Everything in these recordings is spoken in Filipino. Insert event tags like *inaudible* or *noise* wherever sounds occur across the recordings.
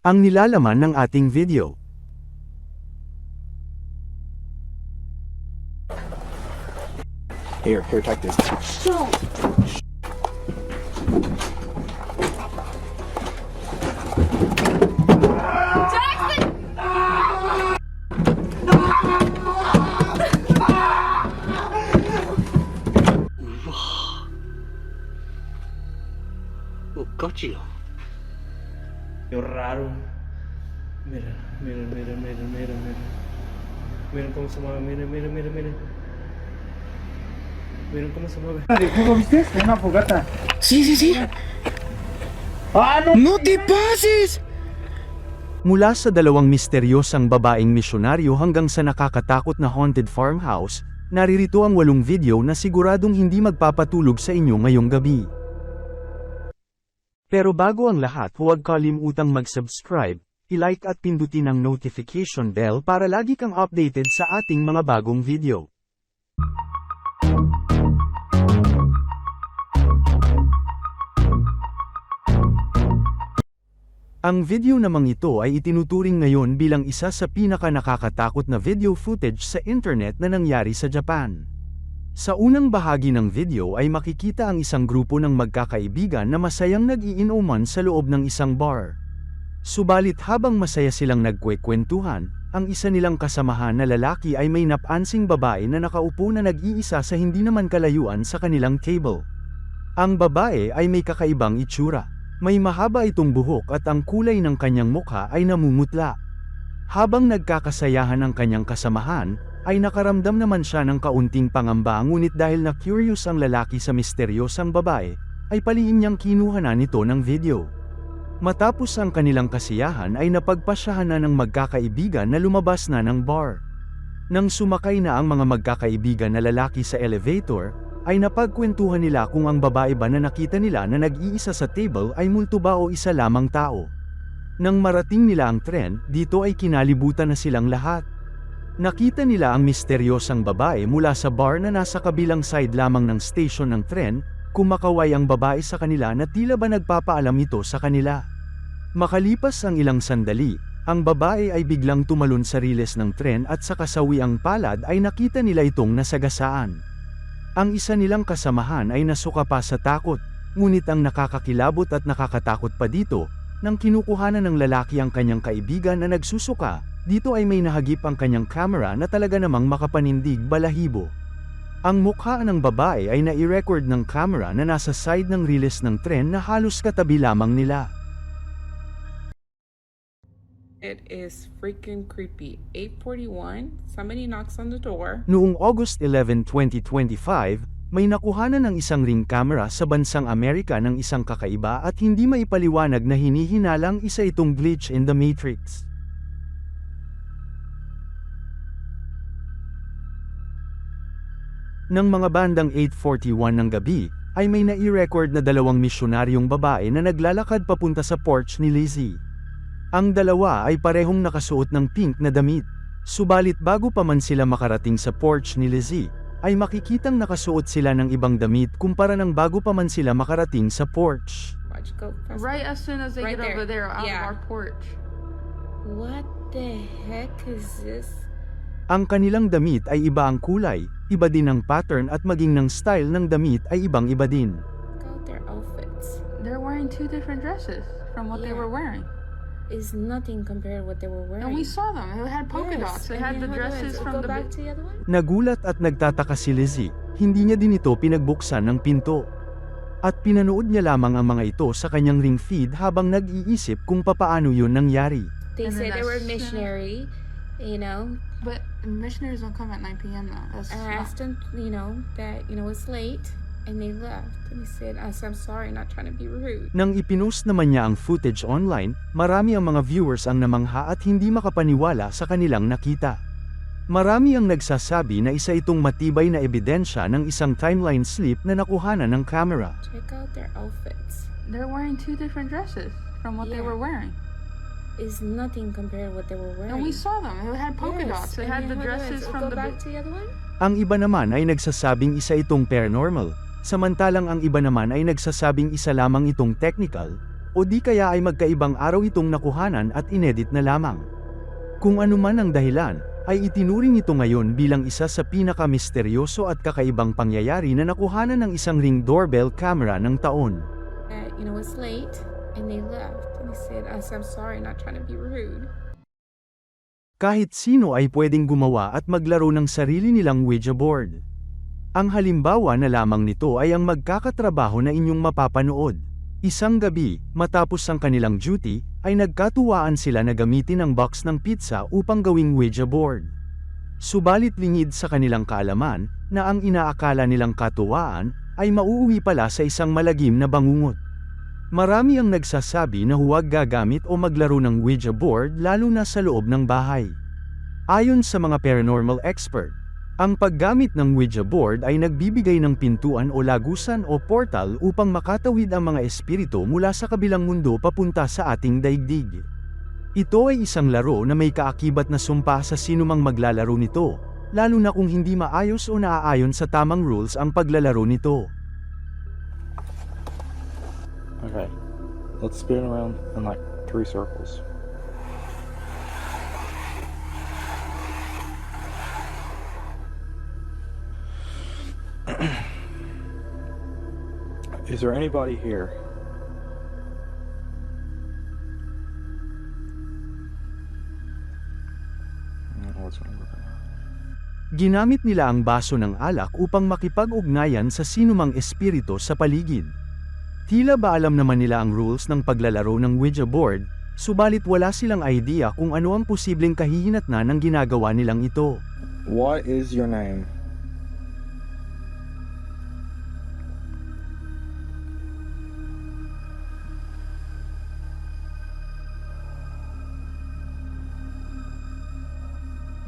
Ang nilalaman ng ating video. Here, here, take this. Oh, *laughs* Godzilla. Yo raro. Mira, mira, mira, mira, mira, mira. Miren cómo se mueve, miren, miren, miren, miren. Miren cómo se mueve. ¿Cómo viste? Una fogata. Sí, sí, sí. ¡Ah, no! ¡No te pases! Mula sa dalawang misteryosang babaeng misyonaryo hanggang sa nakakatakot na haunted farmhouse, naririto ang walong video na siguradong hindi magpapatulog sa inyo ngayong gabi. Pero bago ang lahat huwag kalimutang mag-subscribe, i-like at pindutin ang notification bell para lagi kang updated sa ating mga bagong video. Ang video namang ito ay itinuturing ngayon bilang isa sa pinaka nakakatakot na video footage sa internet na nangyari sa Japan. Sa unang bahagi ng video ay makikita ang isang grupo ng magkakaibigan na masayang nag-iinuman sa loob ng isang bar. Subalit habang masaya silang nagkwekwentuhan, ang isa nilang kasamahan na lalaki ay may napansing babae na nakaupo na nag-iisa sa hindi naman kalayuan sa kanilang table. Ang babae ay may kakaibang itsura. May mahaba itong buhok at ang kulay ng kanyang mukha ay namumutla. Habang nagkakasayahan ang kanyang kasamahan, ay nakaramdam naman siya ng kaunting pangamba ngunit dahil na curious ang lalaki sa misteryosang babae, ay palihim niyang kinuha na nito ng video. Matapos ang kanilang kasiyahan ay napagpasyahan na ng magkakaibigan na lumabas na ng bar. Nang sumakay na ang mga magkakaibigan na lalaki sa elevator, ay napagkwentuhan nila kung ang babae ba na nakita nila na nag-iisa sa table ay multo ba o isa lamang tao. Nang marating nila ang tren, dito ay kinalibutan na silang lahat. Nakita nila ang misteryosang babae mula sa bar na nasa kabilang side lamang ng station ng tren, kumakaway ang babae sa kanila na tila ba nagpapaalam ito sa kanila. Makalipas ang ilang sandali, ang babae ay biglang tumalon sa riles ng tren at sa kasawiang palad ay nakita nila itong nasagasaan. Ang isa nilang kasamahan ay nasuka pa sa takot, ngunit ang nakakakilabot at nakakatakot pa dito, nang kinukuhanan ng lalaki ang kanyang kaibigan na nagsusuka, dito ay may nahagip ang kanyang camera na talaga namang makapanindig balahibo. Ang mukha ng babae ay nai-record ng camera na nasa side ng riles ng tren na halos katabi lamang nila. It is freaking creepy. 841, somebody knocks on the door. Noong August 11, 2025, may nakuhanan ng isang ring camera sa bansang Amerika ng isang kakaiba at hindi maipaliwanag na hinihinalang isa itong glitch in the matrix. Nang mga bandang 8.41 ng gabi, ay may nai-record na dalawang misyonaryong babae na naglalakad papunta sa porch ni Lizzie. Ang dalawa ay parehong nakasuot ng pink na damit. Subalit bago pa man sila makarating sa porch ni Lizzie, ay makikitang nakasuot sila ng ibang damit kumpara ng bago pa man sila makarating sa porch. Go? Right as soon as they Right get over there out Yeah. of our porch. What the heck is this? Ang kanilang damit ay iba ang kulay, iba din ang pattern at maging ng style ng damit ay ibang-iba din. Their outfits. They're wearing two different dresses from what they Yeah. were wearing. Is nothing compared to what they were wearing. And we saw them. They had polka Yes, dots. They and had then the hold on, dresses so from Go the back to the other one. Nagulat at nagtataka si Lizzie, hindi niya din ito pinagbuksan ng pinto. At pinanood niya lamang ang mga ito sa kanyang ring feed habang nag-iisip kung papaano yun nangyari. They And said they were that's- missionary. You know, But missionaries don't come at 9 p.m. though. That's I not- asked them, you know, that you know it's late, and they left. And they said, I said, I'm sorry, not trying to be rude. Nang ipinost naman niya ang footage online, marami ang mga viewers ang namangha at hindi makapaniwala sa kanilang nakita. Marami ang nagsasabi na isa itong matibay na ebidensya ng isang timeline slip na nakuhanan ng camera. Check out their outfits. They're wearing two different dresses from what they Yeah. were wearing. Is nothing compared to what they were wearing. And we saw them. They had polka Yes, dots. They and had the dresses from go the back to the other one. Ang iba naman ay nagsasabing isa itong paranormal, samantalang ang iba naman ay nagsasabing isa lamang itong technical, o di kaya ay magkaibang araw itong nakuhanan at inedit na lamang. Kung ano man ang dahilan, ay itinuring ito ngayon bilang isa sa pinaka-misteryoso at kakaibang pangyayari na nakuhanan ng isang ring doorbell camera ng taon. That, you know, it's late and they left. They said, said, I'm sorry, not trying to be rude. Kahit sino ay pwedeng gumawa at maglaro ng sarili nilang Ouija board. Ang halimbawa na lamang nito ay ang magkakatrabaho na inyong mapapanood. Isang gabi, matapos ang kanilang duty, ay nagkatuwaan sila na gamitin ang box ng pizza upang gawing Ouija board. Subalit lingid sa kanilang kaalaman, na ang inaakala nilang katuwaan, ay mauuwi pala sa isang malagim na bangungot. Marami ang nagsasabi na huwag gagamit o maglaro ng Ouija board lalo na sa loob ng bahay. Ayon sa mga paranormal expert, ang paggamit ng Ouija board ay nagbibigay ng pintuan o lagusan o portal upang makatawid ang mga espiritu mula sa kabilang mundo papunta sa ating daigdig. Ito ay isang laro na may kaakibat na sumpa sa sinumang maglalaro nito, lalo na kung hindi maayos o naaayon sa tamang rules ang paglalaro nito. Okay. Let's spin around in like three circles. *clears throat* Is there anybody here? Ginamit nila ang baso ng alak upang makipag-ugnayan sa sinumang espiritu sa paligid. Tila ba alam naman nila ang rules ng paglalaro ng Ouija board, subalit wala silang idea kung ano ang posibleng kahihinatnan ng ginagawa nilang ito. What is your name?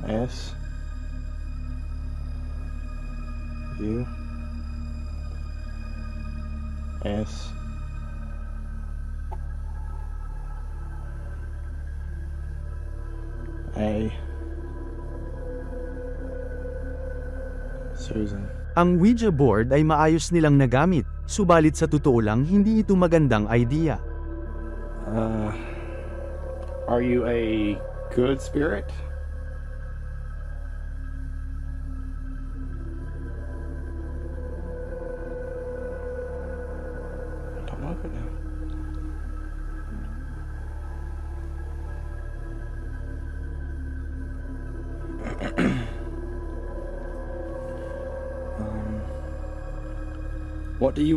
S U S A Susan. Ang Ouija board ay maayos nilang nagamit, subalit sa totoo lang hindi ito magandang idea. Uh, are you a good spirit?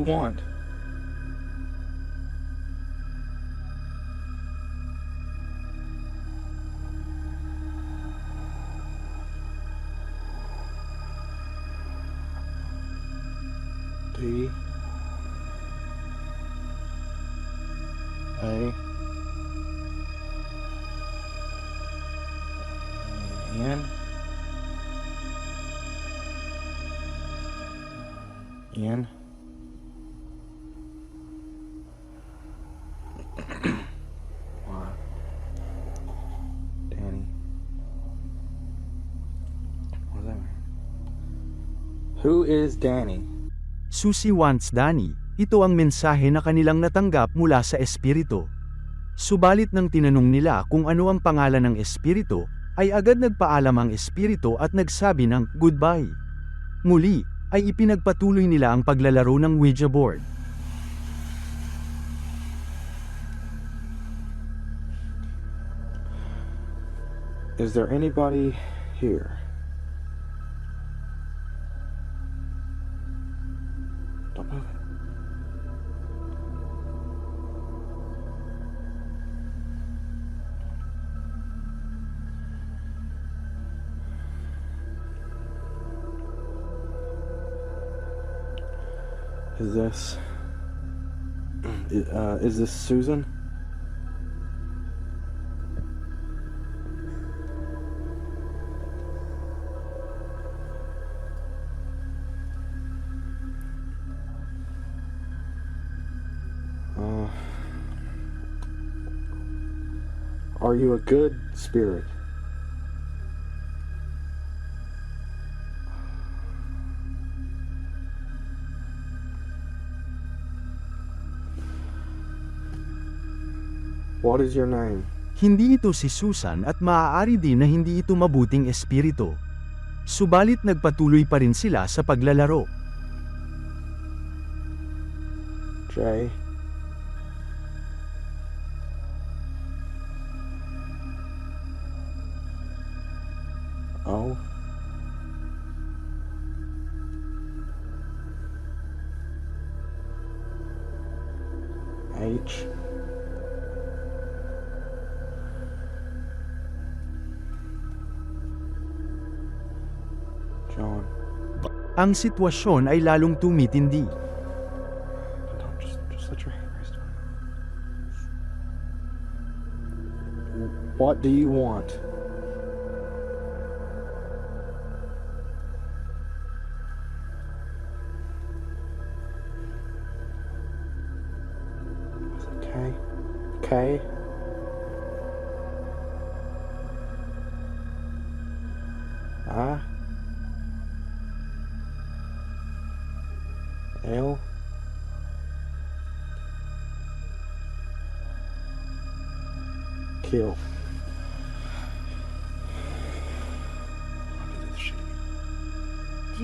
Want? D A N N Who is Danny? Susie wants Danny, ito ang mensahe na kanilang natanggap mula sa espiritu. Subalit nang tinanong nila kung ano ang pangalan ng espiritu, ay agad nagpaalam ang espiritu at nagsabi ng goodbye. Muli, ay ipinagpatuloy nila ang paglalaro ng Ouija board. Is there anybody here? Is this uh, is this Susan? Good spirit? What is your name? Hindi ito si Susan at maaari din na hindi ito mabuting espiritu. Subalit nagpatuloy pa rin sila sa paglalaro. Jay. Ang sitwasyon ay lalong tumitindi. No, just, just let your hand rest on it. What do you want? Okay. Okay.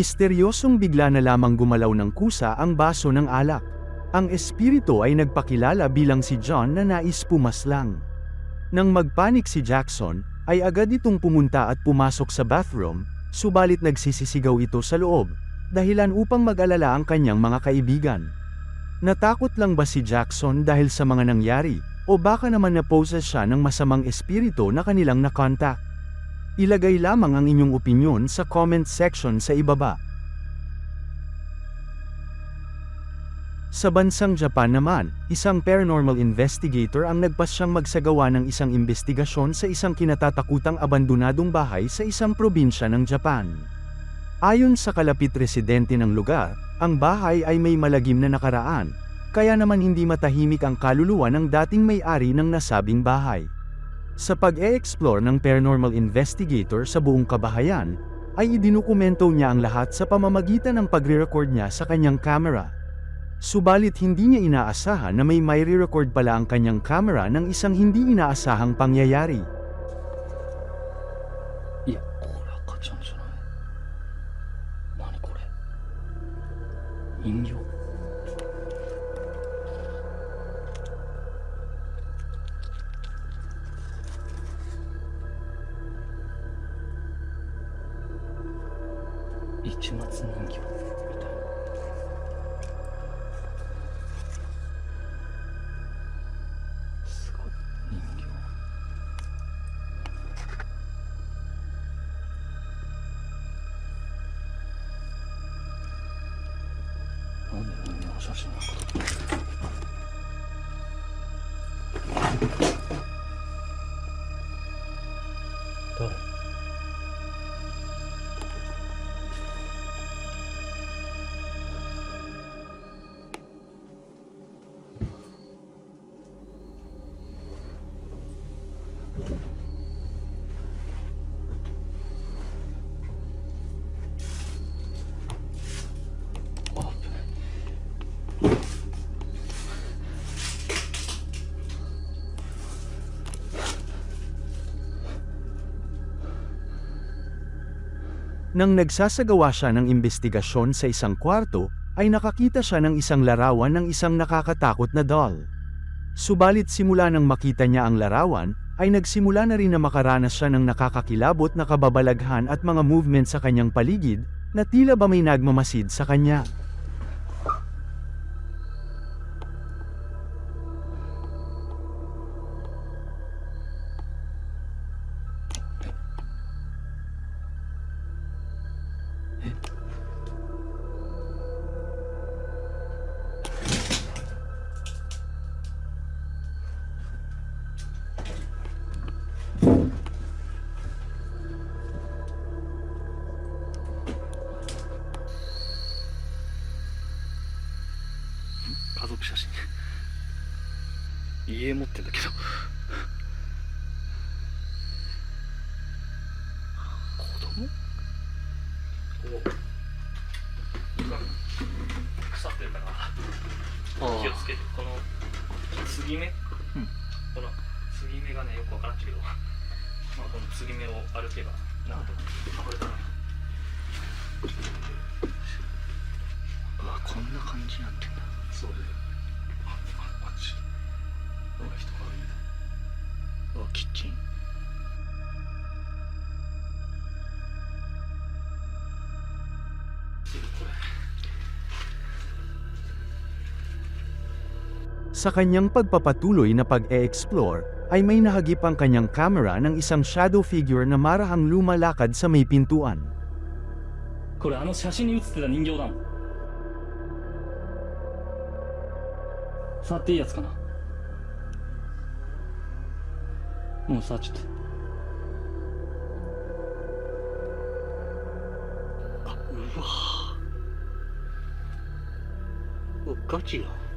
Misteryosong bigla na lamang gumalaw ng kusa ang baso ng alak. Ang espiritu ay nagpakilala bilang si John na nais pumaslang. Nang magpanik si Jackson, ay agad itong pumunta at pumasok sa bathroom, subalit nagsisisigaw ito sa loob, dahilan upang mag-alala ang kanyang mga kaibigan. Natakot lang ba si Jackson dahil sa mga nangyari, o baka naman na-possess siya ng masamang espiritu na kanilang nakontak? Ilagay lamang ang inyong opinyon sa comment section sa ibaba. Sa bansang Japan naman, isang paranormal investigator ang nagpasyang magsagawa ng isang investigasyon sa isang kinatatakutang abandonadong bahay sa isang probinsya ng Japan. Ayon sa kalapit residente ng lugar, ang bahay ay may malagim na nakaraan, kaya naman hindi matahimik ang kaluluwa ng dating may-ari ng nasabing bahay. Sa pag-e-explore ng paranormal investigator sa buong kabahayan, ay idinukumento niya ang lahat sa pamamagitan ng pagre-record niya sa kanyang camera. Subalit hindi niya inaasahan na may may record pala ang kanyang camera ng isang hindi inaasahang pangyayari. い对。Nang nagsasagawa siya ng investigasyon sa isang kwarto, ay nakakita siya ng isang larawan ng isang nakakatakot na doll. Subalit simula nang makita niya ang larawan, ay nagsimula na rin na makaranas siya ng nakakakilabot na kababalaghan at mga movement sa kanyang paligid, na tila ba may nagmamasid sa kanya. "になってんだそうですあああっちほら人がいるうわキッチン Sa kanyang pagpapatuloy na pag-e-explore, ay may nahagip ang kanyang camera ng isang shadow figure na marahang lumalakad sa may pintuan. これあの写真に写ってた人形だもん 触っていいやつかな。もう触っちゃってあうわうわガチやん。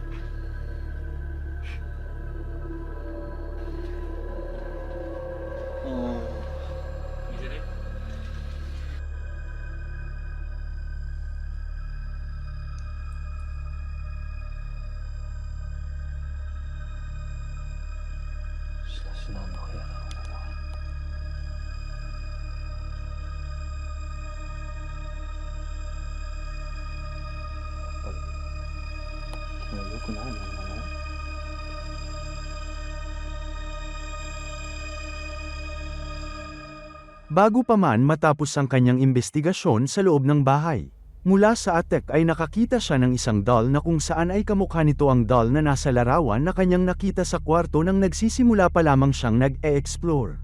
Bago pa man matapos ang kanyang investigasyon sa loob ng bahay. Mula sa atek ay nakakita siya ng isang doll na kung saan ay kamukha nito ang doll na nasa larawan na kanyang nakita sa kwarto nang nagsisimula pa lamang siyang nag-e-explore.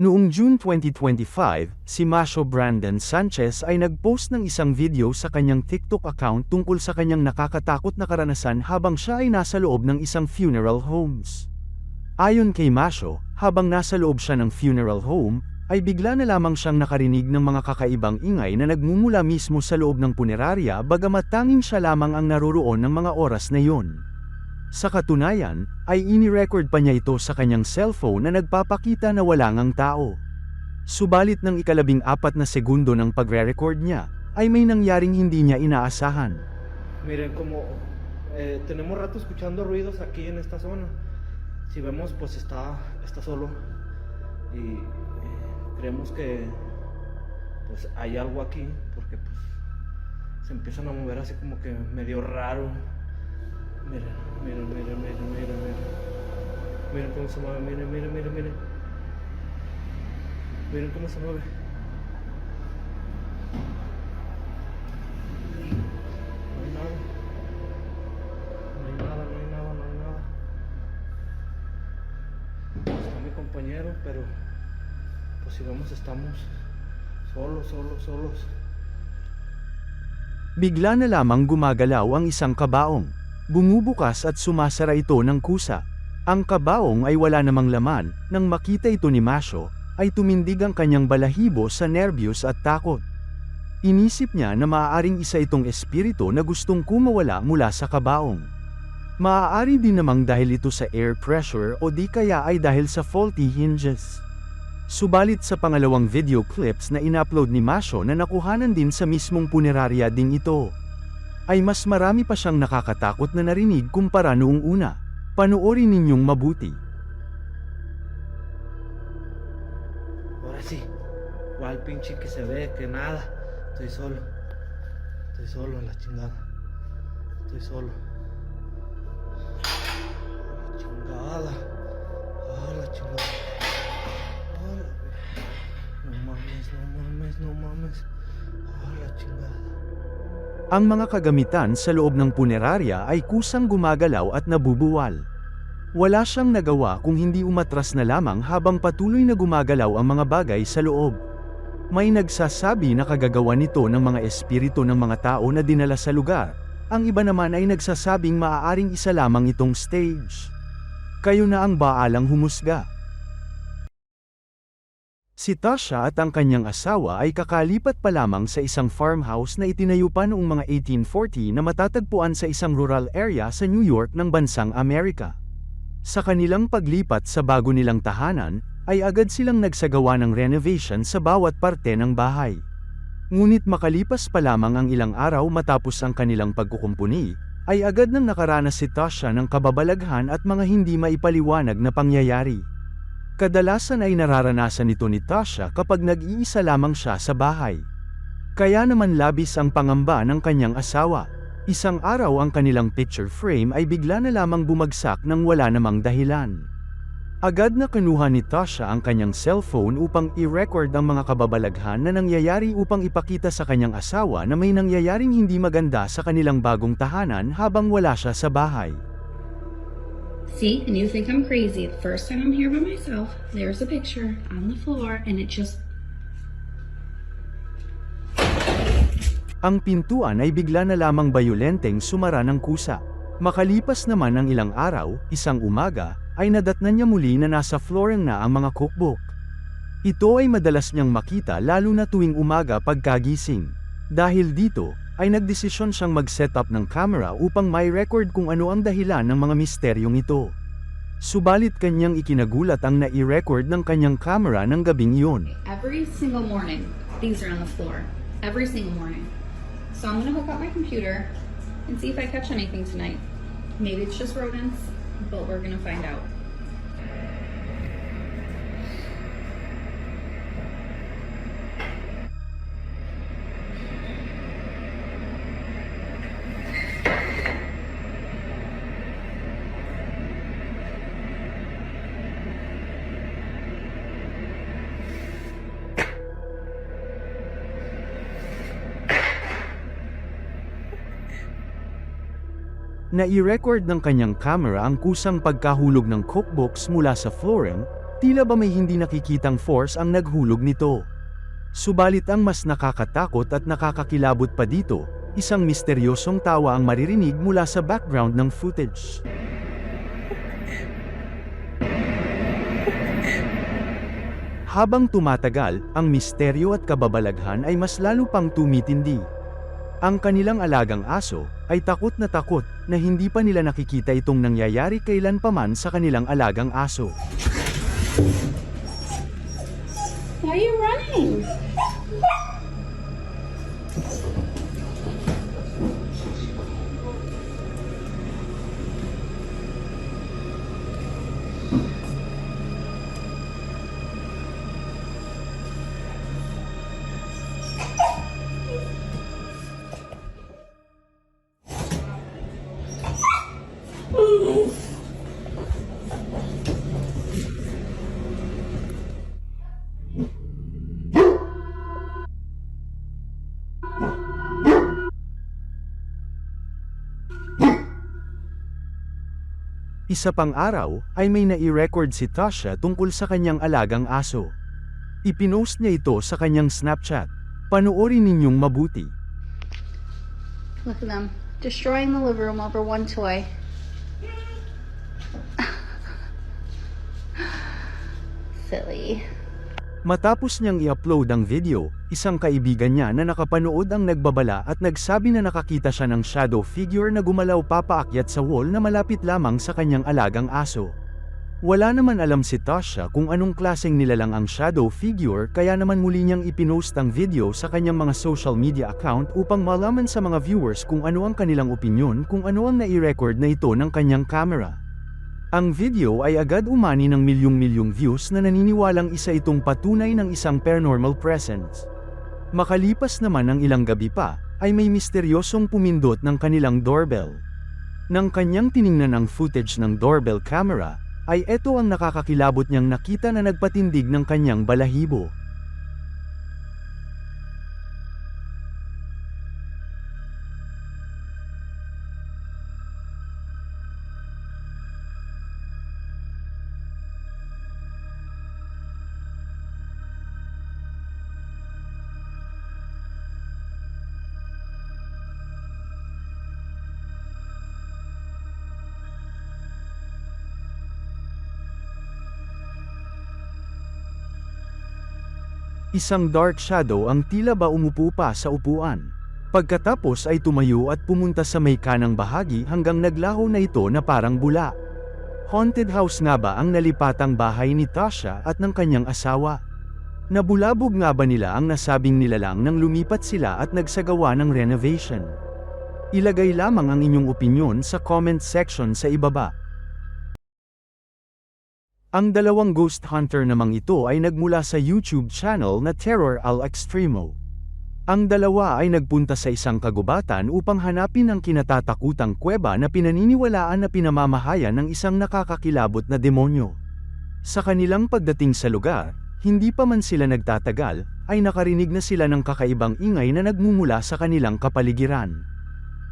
Noong June 2025, si Masho Brandon Sanchez ay nag-post ng isang video sa kanyang TikTok account tungkol sa kanyang nakakatakot na karanasan habang siya ay nasa loob ng isang funeral homes. Ayon kay Masho, habang nasa loob siya ng funeral home, ay bigla na lamang siyang nakarinig ng mga kakaibang ingay na nagmumula mismo sa loob ng punerarya bagamat tanging siya lamang ang naroroon ng mga oras na iyon. Sa katunayan, ay inirecord pa niya ito sa kanyang cellphone na nagpapakita na wala ngang tao. Subalit ng ikalabing apat na segundo ng pagre-record niya, ay may nangyaring hindi niya inaasahan. Miren como eh, tenemos rato escuchando ruidos aquí en esta zona. Si vemos pues está, está solo y eh, creemos que pues hay algo aquí porque pues se empiezan a mover así como que medio raro. Miren, miren, miren, miren, miren, miren. Miren cómo se mueve, miren, miren, miren, miren. Miren cómo se mueve. Pues si vemos estamos solos, solos, solos. Bigla na lamang gumagalaw ang isang kabaong. Bumubukas at sumasara ito ng kusa. Ang kabaong ay wala namang laman, nang makita ito ni Masho, ay tumindig ang kanyang balahibo sa nervyos at takot. Inisip niya na maaaring isa itong espiritu na gustong kumawala mula sa kabaong. Maaari din namang dahil ito sa air pressure o di kaya ay dahil sa faulty hinges. Subalit sa pangalawang video clips na inupload ni Masho na nakuhanan din sa mismong punerarya ding ito, ay mas marami pa siyang nakakatakot na narinig kumpara noong una. Panoorin ninyong mabuti. Ahora sí. ¿Cuál pinche que se ve? Que nada. Estoy solo. Estoy solo, la chingada. Estoy solo. La chingada. Ah, la chingada. Ang mga kagamitan sa loob ng punerarya ay kusang gumagalaw at nabubuwal. Wala siyang nagawa kung hindi umatras na lamang habang patuloy na gumagalaw ang mga bagay sa loob. May nagsasabi na kagagawa nito ng mga espiritu ng mga tao na dinala sa lugar. Ang iba naman ay nagsasabing maaaring isa lamang itong stage. Kayo na ang baalang humusga. Si Tasha at ang kanyang asawa ay kakalipat pa lamang sa isang farmhouse na itinayo pa noong mga 1840 na matatagpuan sa isang rural area sa New York ng bansang Amerika. Sa kanilang paglipat sa bago nilang tahanan, ay agad silang nagsagawa ng renovation sa bawat parte ng bahay. Ngunit makalipas pa lamang ang ilang araw matapos ang kanilang pagkukumpuni, ay agad nang nakaranas si Tasha ng kababalaghan at mga hindi maipaliwanag na pangyayari. Kadalasan ay nararanasan ito ni Tasha kapag nag-iisa lamang siya sa bahay. Kaya naman labis ang pangamba ng kanyang asawa. Isang araw ang kanilang picture frame ay bigla na lamang bumagsak nang wala namang dahilan. Agad na kinuha ni Tasha ang kanyang cellphone upang i-record ang mga kababalaghan na nangyayari upang ipakita sa kanyang asawa na may nangyayaring hindi maganda sa kanilang bagong tahanan habang wala siya sa bahay. See, and you think I'm crazy. The first time I'm here by myself, there's a picture on the floor, and it just Ang pintuan ay bigla na lamang bayolenteng sumara ng kusa. Makalipas naman ang ilang araw, isang umaga, ay nadatnan niya muli na nasa flooring na ang mga cookbook. Ito ay madalas niyang makita lalo na tuwing umaga pagkagising. Dahil dito, ay nagdesisyon siyang mag-set up ng camera upang may record kung ano ang dahilan ng mga misteryong ito. Subalit kanyang ikinagulat ang nai-record ng kanyang camera ng gabing iyon. every single morning, these are on the floor. Every single morning. So I'm gonna hook up my computer and see if I catch anything tonight. Maybe it's just rodents, but we're gonna find out. Nai-record ng kanyang camera ang kusang pagkahulog ng cookbooks mula sa flooring, tila ba may hindi nakikitang force ang naghulog nito. Subalit ang mas nakakatakot at nakakakilabot pa dito, isang misteryosong tawa ang maririnig mula sa background ng footage. Habang tumatagal, ang misteryo at kababalaghan ay mas lalo pang tumitindi. Ang kanilang alagang aso ay takot na takot na hindi pa nila nakikita itong nangyayari kailan paman sa kanilang alagang aso. Why are you running? Isa pang araw, ay may nai-record si Tasha tungkol sa kanyang alagang aso. Ipinost niya ito sa kanyang Snapchat. Panoorin ninyong mabuti. Look at them. Destroying the living room over one toy. *laughs* Silly. Matapos niyang i-upload ang video, isang kaibigan niya na nakapanood ang nagbabala at nagsabi na nakakita siya ng shadow figure na gumalaw papaakyat sa wall na malapit lamang sa kanyang alagang aso. Wala naman alam si Tasha kung anong klaseng nilalang ang shadow figure kaya naman muli niyang ipinost ang video sa kanyang mga social media account upang malaman sa mga viewers kung ano ang kanilang opinyon kung ano ang nai-record na ito ng kanyang camera. Ang video ay agad umani ng milyong-milyong views na naniniwalang isa itong patunay ng isang paranormal presence. Makalipas naman ng ilang gabi pa, ay may misteryosong pumindot ng kanilang doorbell. Nang kanyang tiningnan ang footage ng doorbell camera, ay eto ang nakakakilabot niyang nakita na nagpatindig ng kanyang balahibo. Isang dark shadow ang tila ba umupo pa sa upuan. Pagkatapos ay tumayo at pumunta sa may kanang bahagi hanggang naglaho na ito na parang bula. Haunted house nga ba ang nalipatang bahay ni Tasha at ng kanyang asawa? Nabulabog nga ba nila ang nasabing nilalang nang lumipat sila at nagsagawa ng renovation? Ilagay lamang ang inyong opinyon sa comment section sa ibaba. Ang dalawang ghost hunter namang ito ay nagmula sa YouTube channel na Terror Al Extremo. Ang dalawa ay nagpunta sa isang kagubatan upang hanapin ang kinatatakutang kuweba na pinaniniwalaan na pinamamahayan ng isang nakakakilabot na demonyo. Sa kanilang pagdating sa lugar, hindi pa man sila nagtatagal, ay nakarinig na sila ng kakaibang ingay na nagmumula sa kanilang kapaligiran.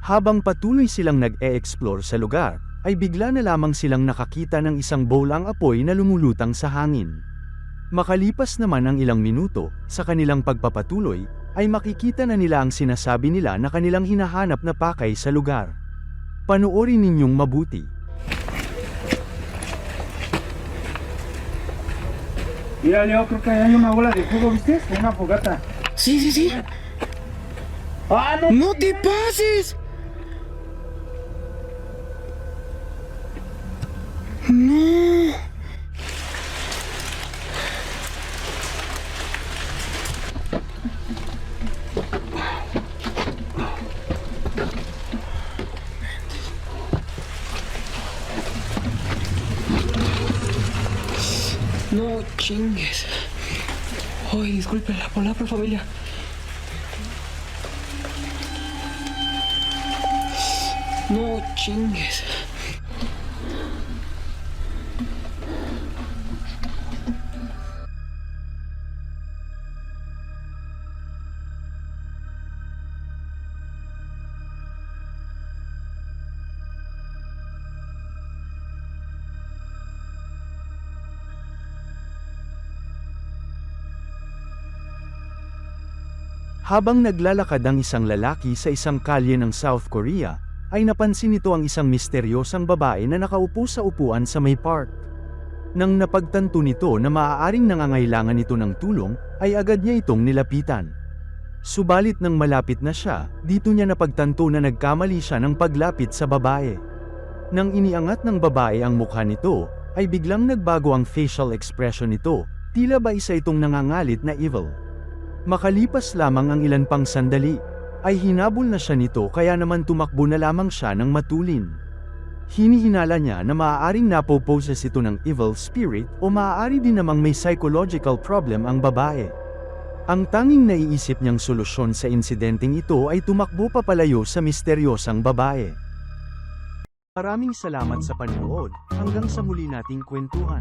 Habang patuloy silang nag-e-explore sa lugar, ay bigla na lamang silang nakakita ng isang bolang apoy na lumulutang sa hangin. Makalipas naman ang ilang minuto, sa kanilang pagpapatuloy, ay makikita na nila ang sinasabi nila na kanilang hinahanap na pakay sa lugar. Panoorin ninyong mabuti. Mira, Leo, creo que hay una bola de fuego, ¿viste? Una fogata. Sí, sí, sí. ¡Ah, no! ¡No te pases! No. No chingues. Ay, disculpe la palabra, familia. No chingues. Habang naglalakad ang isang lalaki sa isang kalye ng South Korea, ay napansin nito ang isang misteryosang babae na nakaupo sa upuan sa may park. Nang napagtanto nito na maaaring nangangailangan ito ng tulong, ay agad niya itong nilapitan. Subalit nang malapit na siya, dito niya napagtanto na nagkamali siya ng paglapit sa babae. Nang iniangat ng babae ang mukha nito, ay biglang nagbago ang facial expression nito, tila ba isa itong nangangalit na evil. Makalipas lamang ang ilan pang sandali, ay hinabol na siya nito kaya naman tumakbo na lamang siya ng matulin. Hinihinala niya na maaaring napoposes ito ng evil spirit o maaari din namang may psychological problem ang babae. Ang tanging naiisip niyang solusyon sa insidenteng ito ay tumakbo papalayo sa misteryosang babae. Maraming salamat sa panonood, hanggang sa muli nating kwentuhan.